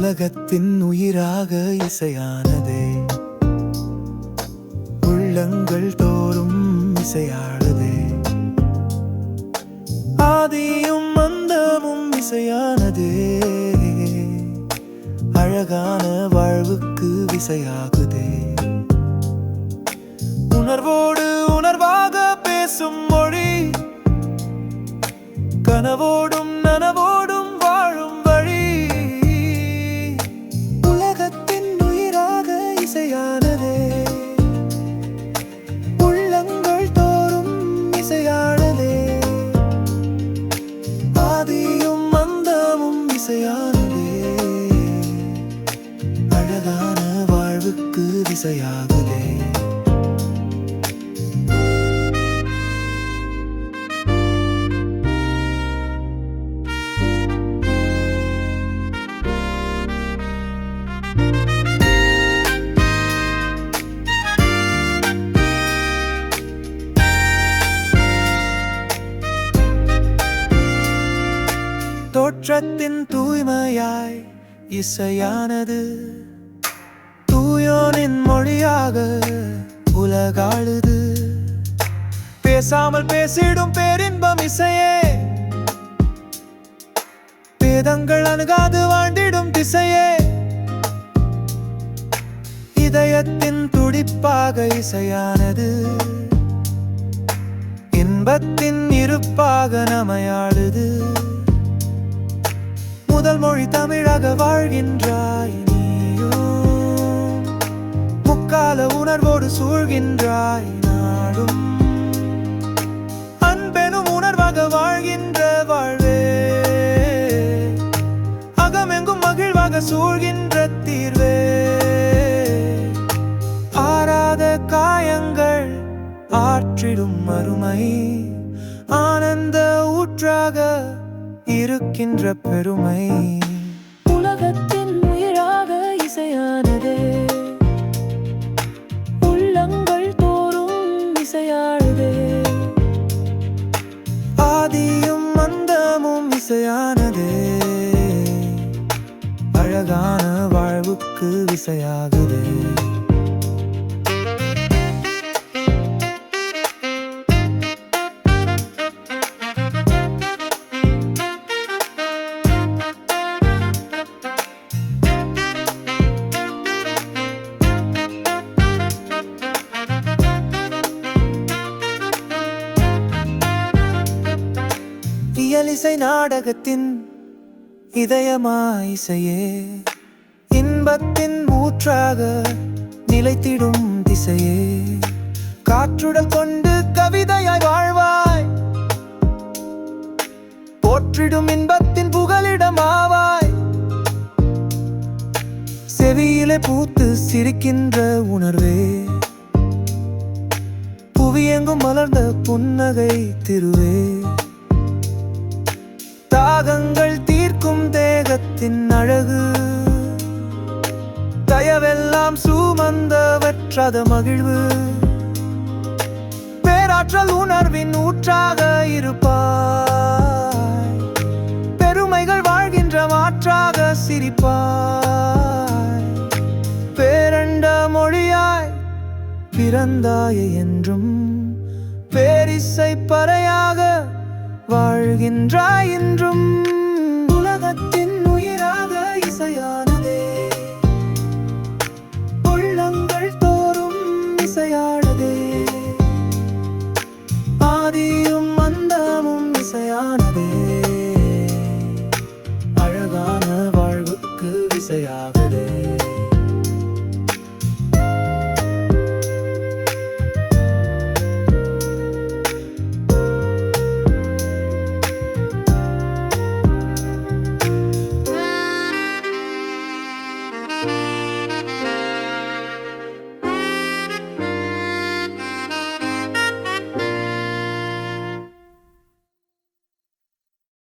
உலகத்தின் உயிராக இசையானதே. உள்ளங்கள் தோறும் இசையானதே. ஆதியும் அந்தமும் இசையானதே. அழகான வாழ்வுக்கு விசையாகுதே. உணர்வோடு உணர்வாக பேசும் மொழி. கனவோடும் நனவோடும் திசையாகுதே தோற்றத்தின் தூய்மையாய் இசையானது. தூயோனின் மொழியாக உலகாழுது பேசாமல் பேசிடும் பேரின்பம் இசையே. வேதங்கள் அணுகாது வாண்டிடும் திசையே. இதயத்தின் துடிப்பாக இசையானது. இன்பத்தின் இருப்பாக நமையாடுது முதல் மொழி தமிழாக வாழ்கின்றாய். கால உணர்வோடு சூழ்கின்றாய் நாடும் அன்பெனும் உணர்வாக வாழ்கின்ற வாழ்வே. அகமெங்கும் மகிழ்வாக சூழ்கின்ற தீர்வே. ஆறாத காயங்கள் ஆற்றிடும் மறுமை. ஆனந்த ஊற்றாக இருக்கின்ற பெருமை. உலகத்தின் உயிராக இசையான அழகான வாழ்வுக்கு விசையாகுது. இயலிசை நாடகத்தின் இதயமாயிசையே இன்பத்தின் மூற்றாக நிலைத்திடும் திசையே. காற்றுடல் கொண்டு கவிதையாய் வாழ்வாய். போற்றிடும் இன்பத்தின் புகலிடமாவாய். செவியிலே பூத்து சிரிக்கின்ற உணர்வே. புவியெங்கும் மலர்ந்த புன்னகை திருவே. தாகங்கள் அழகு. தயவெல்லாம் சுமந்தவற்றத மகிழ்வு. பேராற்றல் உணர்வின் ஊற்றாக இருப்பாய். பெருமைகள் வாழ்கின்ற மாற்றாக சிரிப்பாய். பேரண்ட மொழியாய் பிறந்தாய என்றும் பேரிசை பறையாக வாழ்கின்றாய் இசையானதே. உள்ளங்கள் தோறும் இசையானதே. ஆதியும் அந்தமும் இசையானதே. அழகான வாழ்வுக்கு இசையாகவே